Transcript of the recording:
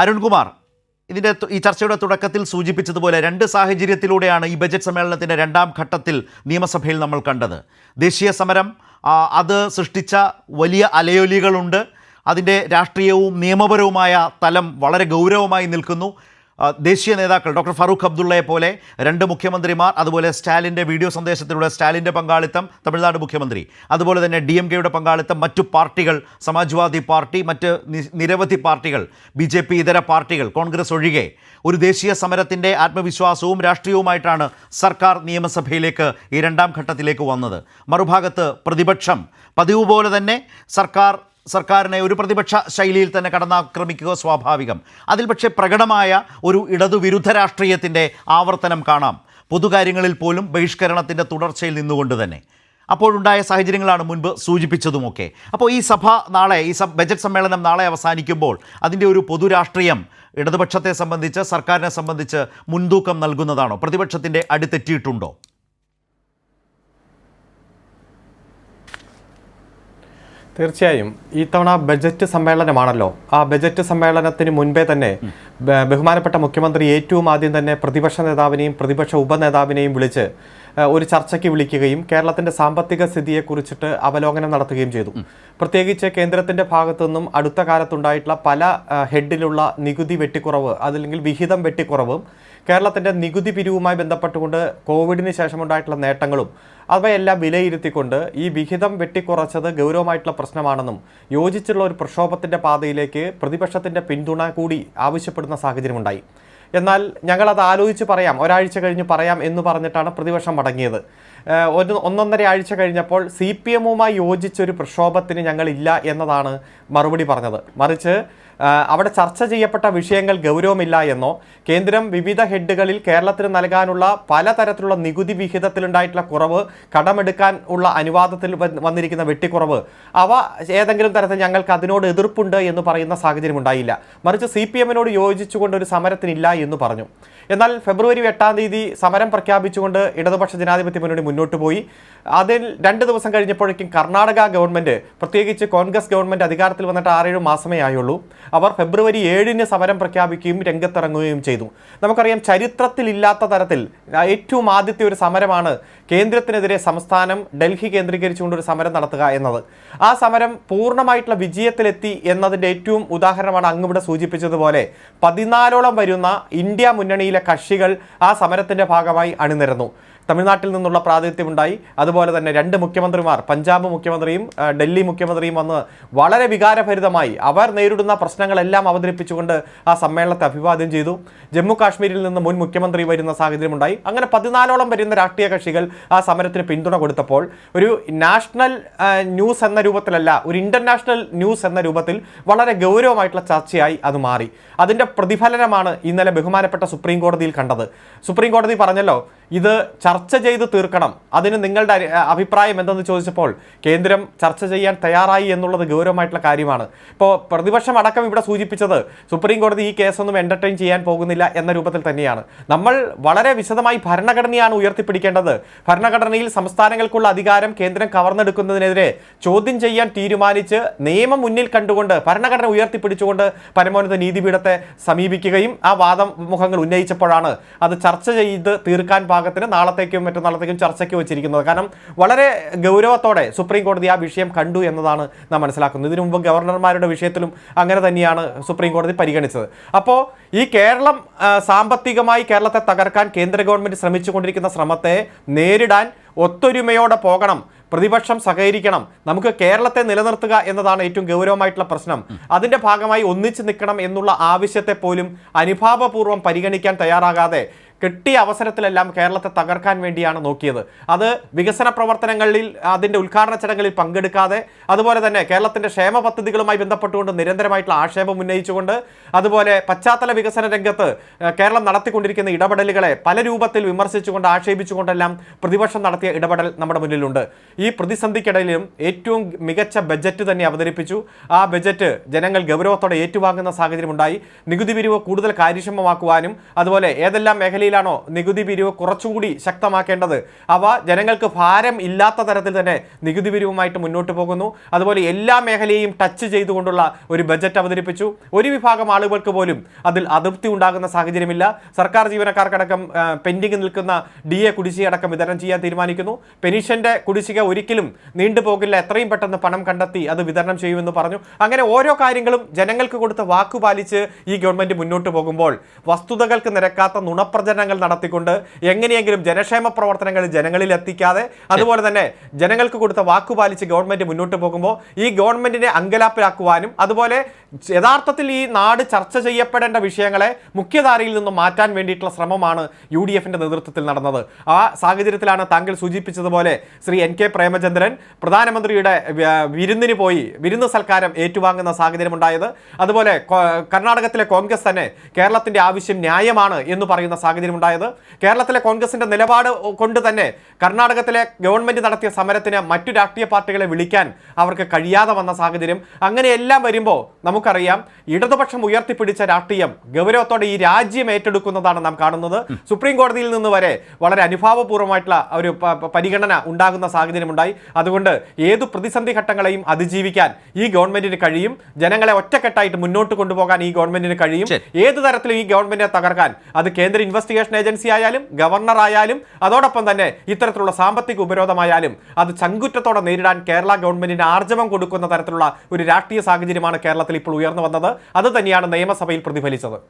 അരുൺകുമാർ ഇതിന്റെ ഈ ചർച്ചയുടെ തുടക്കത്തിൽ സൂചിപ്പിച്ചതുപോലെ രണ്ട് സാഹചര്യത്തിലൂടെയാണ് ഈ ബജറ്റ് സമ്മേളനത്തിന്റെ രണ്ടാം ഘട്ടത്തിൽ നിയമസഭയിൽ നമ്മൾ കണ്ടത്. ദേശീയ സമരം അത് സൃഷ്ടിച്ച വലിയ അലയൊലികളുണ്ട്. അതിന്റെ രാഷ്ട്രീയവും നിയമപരവുമായ തലം വളരെ ഗൗരവമായി നിൽക്കുന്നു. ദേശീയ നേതാക്കൾ ഡോക്ടർ ഫറൂഖ് അബ്ദുള്ളയെ പോലെ രണ്ട് മുഖ്യമന്ത്രിമാർ അതുപോലെ സ്റ്റാലിന്റെ വീഡിയോ സന്ദേശത്തിലൂടെ സ്റ്റാലിന്റെ പങ്കാളിത്തം തമിഴ്നാട് മുഖ്യമന്ത്രി. അതുപോലെ തന്നെ ഡി എം കെയുടെ പങ്കാളിത്തം മറ്റു പാർട്ടികൾ സമാജ്വാദി പാർട്ടി മറ്റ് നിരവധി പാർട്ടികൾ ബി ജെ പി ഇതര പാർട്ടികൾ കോൺഗ്രസ് ഒഴികെ. ഒരു ദേശീയ സമരത്തിന്റെ ആത്മവിശ്വാസവും രാഷ്ട്രീയവുമായിട്ടാണ് സർക്കാർ നിയമസഭയിലേക്ക് ഈ രണ്ടാം ഘട്ടത്തിലേക്ക് വന്നത്. മറുഭാഗത്ത് പ്രതിപക്ഷം പതിവ് പോലെ തന്നെ സർക്കാർ സർക്കാരിനെ ഒരു പ്രതിപക്ഷ ശൈലിയിൽ തന്നെ കടന്നാക്രമിക്കുക സ്വാഭാവികം. അതിൽ പക്ഷേ പ്രകടമായ ഒരു ഇടതുവിരുദ്ധ രാഷ്ട്രീയത്തിന്റെ ആവർത്തനം കാണാം. പൊതുകാര്യങ്ങളിൽ പോലും ബഹിഷ്കരണത്തിന്റെ തുടർച്ചയിൽ നിന്നുകൊണ്ട് തന്നെ. അപ്പോഴുണ്ടായ സാഹചര്യങ്ങളാണ് മുൻപ് സൂചിപ്പിച്ചതുമൊക്കെ. അപ്പോൾ ഈ സഭ നാളെ ഈ സബ് ബജറ്റ് സമ്മേളനം നാളെ അവസാനിക്കുമ്പോൾ അതിന്റെ ഒരു പൊതുരാഷ്ട്രീയം ഇടതുപക്ഷത്തെ സംബന്ധിച്ച് സർക്കാരിനെ സംബന്ധിച്ച് മുൻതൂക്കം നൽകുന്നതാണോ? പ്രതിപക്ഷത്തിന്റെ അടിതെറ്റിയിട്ടുണ്ടോ തീർച്ചയായും. ഈ തവണ ബജറ്റ് സമ്മേളനമാണല്ലോ. ആ ബജറ്റ് സമ്മേളനത്തിന് മുൻപേ തന്നെ ബഹുമാനപ്പെട്ട മുഖ്യമന്ത്രി ഏറ്റവും ആദ്യം തന്നെ പ്രതിപക്ഷ നേതാവിനെയും പ്രതിപക്ഷ ഉപനേതാവിനെയും വിളിച്ച് ഒരു ചർച്ചയ്ക്ക് വിളിക്കുകയും കേരളത്തിന്റെ സാമ്പത്തിക സ്ഥിതിയെക്കുറിച്ചിട്ട് അവലോകനം നടത്തുകയും ചെയ്തു. പ്രത്യേകിച്ച് കേന്ദ്രത്തിന്റെ ഭാഗത്തു നിന്നും അടുത്ത കാലത്തുണ്ടായിട്ടുള്ള പല ഹെഡിലുള്ള നികുതി വെട്ടിക്കുറവ് അതല്ലെങ്കിൽ വിഹിതം വെട്ടിക്കുറവും കേരളത്തിന്റെ നികുതി പിരിവുമായി ബന്ധപ്പെട്ടുകൊണ്ട് കോവിഡിന് ശേഷമുണ്ടായിട്ടുള്ള നേട്ടങ്ങളും അവയെല്ലാം വിലയിരുത്തിക്കൊണ്ട് ഈ വിഹിതം വെട്ടിക്കുറച്ചത് ഗൗരവമായിട്ടുള്ള പ്രശ്നമാണെന്നും യോജിച്ചുള്ള ഒരു പ്രക്ഷോഭത്തിന്റെ പാതയിലേക്ക് പ്രതിപക്ഷത്തിന്റെ പിന്തുണ കൂടി ആവശ്യപ്പെടുന്ന സാഹചര്യമുണ്ടായി. എന്നാൽ ഞങ്ങളത് ആലോചിച്ച് പറയാം. ഒരാഴ്ച കഴിഞ്ഞ് പറയാം എന്ന് പറഞ്ഞിട്ടാണ് പ്രതിപക്ഷം മടങ്ങിയത്. ഒരു ഒന്നൊന്നര ആഴ്ച കഴിഞ്ഞപ്പോൾ സി പി എമ്മുമായി യോജിച്ചൊരു പ്രക്ഷോഭത്തിന് ഞങ്ങളില്ല എന്നതാണ് മറുപടി പറഞ്ഞത്. മറിച്ച് അവിടെ ചർച്ച ചെയ്യപ്പെട്ട വിഷയങ്ങൾ ഗൗരവമില്ല എന്നോ കേന്ദ്രം വിവിധ ഹെഡുകളിൽ കേരളത്തിന് നൽകാനുള്ള പലതരത്തിലുള്ള നികുതി വിഹിതത്തിലുണ്ടായിട്ടുള്ള കുറവ് കടമെടുക്കാൻ ഉള്ള അനുവാദത്തിൽ വന്ന് വന്നിരിക്കുന്ന വെട്ടിക്കുറവ് അവ ഏതെങ്കിലും തരത്തിൽ ഞങ്ങൾക്ക് അതിനോട് എതിർപ്പുണ്ട് എന്ന് പറയുന്ന സാഹചര്യം ഉണ്ടായില്ല. മറിച്ച് സി പി എമ്മിനോട് യോജിച്ചുകൊണ്ട് ഒരു സമരത്തിനില്ല എന്ന് പറഞ്ഞു. എന്നാൽ ഫെബ്രുവരി എട്ടാം തീയതി സമരം പ്രഖ്യാപിച്ചുകൊണ്ട് ഇടതുപക്ഷ ജനാധിപത്യ മുന്നണി മുന്നോട്ട് പോയി. അതിൽ രണ്ട് ദിവസം കഴിഞ്ഞപ്പോഴേക്കും കർണാടക ഗവൺമെന്റ് പ്രത്യേകിച്ച് കോൺഗ്രസ് ഗവൺമെന്റ് അധികാരത്തിൽ വന്നിട്ട് ആറേഴ് മാസമേ ആയുള്ളൂ. അവർ ഫെബ്രുവരി ഏഴിന് സമരം പ്രഖ്യാപിക്കുകയും രംഗത്തിറങ്ങുകയും ചെയ്തു. നമുക്കറിയാം ചരിത്രത്തിലില്ലാത്ത തരത്തിൽ ഏറ്റവും ആദ്യത്തെ ഒരു സമരമാണ് കേന്ദ്രത്തിനെതിരെ സംസ്ഥാനം ഡൽഹി കേന്ദ്രീകരിച്ചുകൊണ്ട് ഒരു സമരം നടത്തുക എന്നത്. ആ സമരം പൂർണമായിട്ടുള്ള വിജയത്തിലെത്തി എന്നതിന്റെ ഏറ്റവും ഉദാഹരണമാണ് അങ്ങിവിടെ സൂചിപ്പിച്ചതുപോലെ പതിനാലോളം വരുന്ന ഇന്ത്യ മുന്നണിയിലെ കക്ഷികൾ ആ സമരത്തിന്റെ ഭാഗമായി അണിനിരന്നു. തമിഴ്നാട്ടിൽ നിന്നുള്ള പ്രാതിനിധ്യമുണ്ടായി. അതുപോലെ തന്നെ രണ്ട് മുഖ്യമന്ത്രിമാർ പഞ്ചാബ് മുഖ്യമന്ത്രിയും ഡൽഹി മുഖ്യമന്ത്രിയും വന്ന് വളരെ വികാരഭരിതമായി അവർ നേരിടുന്ന പ്രശ്നങ്ങളെല്ലാം അവതരിപ്പിച്ചുകൊണ്ട് ആ സമ്മേളനത്തെ അഭിവാദ്യം ചെയ്തു. ജമ്മു കാശ്മീരിൽ നിന്ന് മുൻ മുഖ്യമന്ത്രി വരുന്ന സാഹചര്യമുണ്ടായി. അങ്ങനെ പതിനാലോളം വരുന്ന രാഷ്ട്രീയ കക്ഷികൾ ആ സമരത്തിന് പിന്തുണ കൊടുത്തപ്പോൾ ഒരു നാഷണൽ ന്യൂസ് എന്ന രൂപത്തിലല്ല ഒരു ഇന്റർനാഷണൽ ന്യൂസ് എന്ന രൂപത്തിൽ വളരെ ഗൗരവമായിട്ടുള്ള ചർച്ചയായി അത് മാറി. അതിന്റെ പ്രതിഫലനമാണ് ഇന്നലെ ബഹുമാനപ്പെട്ട സുപ്രീം കോടതിയിൽ കണ്ടത്. സുപ്രീം കോടതി പറഞ്ഞല്ലോ ഇത് ചർച്ച ചെയ്ത് തീർക്കണം. അതിന് നിങ്ങളുടെ അഭിപ്രായം എന്തെന്ന് ചോദിച്ചപ്പോൾ കേന്ദ്രം ചർച്ച ചെയ്യാൻ തയ്യാറായി എന്നുള്ളത് ഗൗരവമായിട്ടുള്ള കാര്യമാണ്. ഇപ്പോൾ പ്രതിപക്ഷം അടക്കം ഇവിടെ സൂചിപ്പിച്ചത് സുപ്രീം കോടതി ഈ കേസൊന്നും എന്റർടൈൻ ചെയ്യാൻ പോകുന്നില്ല എന്ന രൂപത്തിൽ തന്നെയാണ്. നമ്മൾ വളരെ വിശദമായി ഭരണഘടനയാണ് ഉയർത്തിപ്പിടിക്കേണ്ടത്. ഭരണഘടനയിൽ സംസ്ഥാനങ്ങൾക്കുള്ള അധികാരം കേന്ദ്രം കവർന്നെടുക്കുന്നതിനെതിരെ ചോദ്യം ചെയ്യാൻ തീരുമാനിച്ച് നിയമം മുന്നിൽ കണ്ടുകൊണ്ട് ഭരണഘടന ഉയർത്തിപ്പിടിച്ചുകൊണ്ട് പരമോന്നത നീതിപീഠത്തെ സമീപിക്കുകയും ആ വാദമുഖങ്ങൾ ഉന്നയിച്ചപ്പോഴാണ് അത് ചർച്ച ചെയ്ത് തീർക്കാൻ പാകത്തിന് നാളത്തേക്കും മറ്റന്നാളത്തേക്കും ചർച്ചയ്ക്ക് വെച്ചിരിക്കുന്നത്. കാരണം വളരെ ഗൗരവത്തോടെ സുപ്രീം കോടതി ആ വിഷയം കണ്ടു എന്നതാണ് നാം മനസ്സിലാക്കുന്നത്. ഇതിനു മുമ്പ് ഗവർണർമാരുടെ വിഷയത്തിലും അങ്ങനെ തന്നെയാണ് സുപ്രീം കോടതി പരിഗണിച്ചത്. അപ്പോൾ ഈ കേരളം സാമ്പത്തികമായി കേരളത്തെ തകർക്കാൻ കേന്ദ്ര ഗവൺമെന്റ് ശ്രമിച്ചുകൊണ്ടിരിക്കുന്ന ശ്രമത്തെ നേരിടാൻ ഒത്തൊരുമയോടെ പോകണം പ്രതിപക്ഷം സഹകരിക്കണം നമുക്ക് കേരളത്തെ നിലനിർത്തുക എന്നതാണ് ഏറ്റവും ഗൗരവമായിട്ടുള്ള പ്രശ്നം. അതിന്റെ ഭാഗമായി ഒന്നിച്ചു നിൽക്കണം എന്നുള്ള ആവശ്യത്തെ പോലും അനുഭാവപൂർവം പരിഗണിക്കാൻ തയ്യാറാകാതെ കിട്ടിയ അവസരത്തിലെല്ലാം കേരളത്തെ തകർക്കാൻ വേണ്ടിയാണ് നോക്കിയത്. അത് വികസന പ്രവർത്തനങ്ങളിൽ അതിന്റെ ഉദ്ഘാടന ചടങ്ങുകളിൽ പങ്കെടുക്കാതെ അതുപോലെ തന്നെ കേരളത്തിന്റെ ക്ഷേമ പദ്ധതികളുമായി ബന്ധപ്പെട്ടുകൊണ്ട് നിരന്തരമായിട്ടുള്ള ആക്ഷേപം ഉന്നയിച്ചുകൊണ്ട് അതുപോലെ പശ്ചാത്തല വികസന രംഗത്ത് കേരളം നടത്തിക്കൊണ്ടിരിക്കുന്ന ഇടപെടലുകളെ പല രൂപത്തിൽ വിമർശിച്ചുകൊണ്ട് ആക്ഷേപിച്ചുകൊണ്ടെല്ലാം പ്രതിപക്ഷം നടത്തിയ ഇടപെടൽ നമ്മുടെ മുന്നിലുണ്ട്. ഈ പ്രതിസന്ധിക്കിടയിലും ഏറ്റവും മികച്ച ബജറ്റ് തന്നെ അവതരിപ്പിച്ചു. ആ ബജറ്റ് ജനങ്ങൾ ഗൗരവത്തോടെ ഏറ്റുവാങ്ങുന്ന സാഹചര്യമുണ്ടായി. നികുതി പിരിവ് കൂടുതൽ കാര്യക്ഷമമാക്കുവാനും അതുപോലെ ഏതെല്ലാം മേഖലയിൽ മേഖലയിലാണോ നികുതി പിരിവ് കുറച്ചുകൂടി ശക്തമാക്കേണ്ടത്? അവ ജനങ്ങൾക്ക് ഭാരം ഇല്ലാത്ത തരത്തിൽ തന്നെ നികുതി പിരിവുമായിട്ട് മുന്നോട്ട് പോകുന്നു. അതുപോലെ എല്ലാ മേഖലയെയും ടച്ച് ചെയ്തുകൊണ്ടുള്ള ഒരു ബജറ്റ് അവതരിപ്പിച്ചു. ഒരു വിഭാഗം ആളുകൾക്ക് പോലും അതിൽ അതൃപ്തി ഉണ്ടാകുന്ന സാഹചര്യമില്ല. സർക്കാർ ജീവനക്കാർക്കടക്കം പെൻഡിംഗ് നിൽക്കുന്ന ഡി എ കുടിശ്ശിക അടക്കം വിതരണം ചെയ്യാൻ തീരുമാനിക്കുന്നു. പെൻഷന്റെ കുടിശ്ശിക ഒരിക്കലും നീണ്ടുപോകില്ല എത്രയും പെട്ടെന്ന് പണം കണ്ടെത്തി അത് വിതരണം ചെയ്യുമെന്ന് പറഞ്ഞു. അങ്ങനെ ഓരോ കാര്യങ്ങളും ജനങ്ങൾക്ക് കൊടുത്ത വാക്കു പാലിച്ച് ഈ ഗവൺമെന്റ് മുന്നോട്ട് പോകുമ്പോൾ വസ്തുതകൾക്ക് നിരക്കാത്ത നുണപ്രചരണങ്ങൾ നടത്തിക്കൊണ്ട് എങ്ങനെയെങ്കിലും ജനക്ഷേമ പ്രവർത്തനങ്ങൾ ജനങ്ങളിൽ എത്തിക്കാതെ അതുപോലെ തന്നെ ജനങ്ങൾക്ക് കൊടുത്ത വാക്കു പാലിച്ച് ഗവൺമെന്റ് മുന്നോട്ട് പോകുമ്പോൾ ഈ ഗവൺമെന്റിനെ അങ്കലാപ്പിലാക്കുവാനും അതുപോലെ യഥാർത്ഥത്തിൽ ഈ നാട് ചർച്ച ചെയ്യപ്പെടേണ്ട വിഷയങ്ങളെ മുഖ്യധാരയിൽ നിന്നും മാറ്റാൻ വേണ്ടിയിട്ടുള്ള ശ്രമമാണ് യു ഡി എഫിന്റെ നേതൃത്വത്തിൽ നടന്നത്. ആ സാഹചര്യത്തിലാണ് താങ്കൾ സൂചിപ്പിച്ചതുപോലെ ശ്രീ എൻ കെ പ്രേമചന്ദ്രൻ പ്രധാനമന്ത്രിയുടെ വിരുന്നിന് പോയി വിരുന്ന് സൽക്കാരം ഏറ്റുവാങ്ങുന്ന സാഹചര്യം ഉണ്ടായത് അതുപോലെ കർണാടകത്തിലെ കോൺഗ്രസ് തന്നെ കേരളത്തിന്റെ ആവശ്യം ന്യായമാണ് എന്ന് പറയുന്ന സാഹചര്യം ഉണ്ടായത് കേരളത്തിലെ കോൺഗ്രസിന്റെ നിലപാട് കൊണ്ട് തന്നെ കർണാടകത്തിലെ ഗവൺമെന്റ് നടത്തിയ സമരത്തിന് മറ്റു രാഷ്ട്രീയ പാർട്ടികളെ വിളിക്കാൻ അവർക്ക് കഴിയാതെ വന്ന സാഹചര്യം. അങ്ങനെയെല്ലാം വരുമ്പോൾ നമുക്കറിയാം ഇടതുപക്ഷം ഉയർത്തിപ്പിടിച്ച രാഷ്ട്രീയം ഗൗരവത്തോടെ ഈ രാജ്യം ഏറ്റെടുക്കുന്നതാണ് നാം കാണുന്നത്. സുപ്രീം കോടതിയിൽ നിന്ന് വരെ വളരെ അനുഭാവപൂർവമായിട്ടുള്ള ഒരു പരിഗണന ഉണ്ടാകുന്ന സാഹചര്യമുണ്ടായി. അതുകൊണ്ട് ഏതു പ്രതിസന്ധി ഘട്ടങ്ങളെയും അതിജീവിക്കാൻ ഈ ഗവൺമെന്റിന് കഴിയും. ജനങ്ങളെ ഒറ്റക്കെട്ടായിട്ട് മുന്നോട്ട് കൊണ്ടുപോകാൻ ഈ ഗവൺമെന്റിന് കഴിയും. ഏതു തരത്തിലും ഈ ഗവൺമെന്റിനെ തകർക്കാൻ അത് കേന്ദ്ര ഇൻവെസ്റ്റിഗേഷൻ ഏജൻസി ആയാലും ഗവർണർ ആയാലും അതോടൊപ്പം തന്നെ ഇത്തരത്തിലുള്ള സാമ്പത്തിക ഉപരോധമായാലും അത് ചങ്കുറ്റത്തോടെ നേരിടാൻ കേരള ഗവൺമെന്റിന് ആർജവം കൊടുക്കുന്ന തരത്തിലുള്ള ഒരു രാഷ്ട്രീയ സാഹചര്യമാണ് കേരളത്തിൽ ഇപ്പോൾ ഉയർന്നു വന്നത്. അത് തന്നെയാണ് നിയമസഭയിൽ പ്രതിഫലിച്ചത്.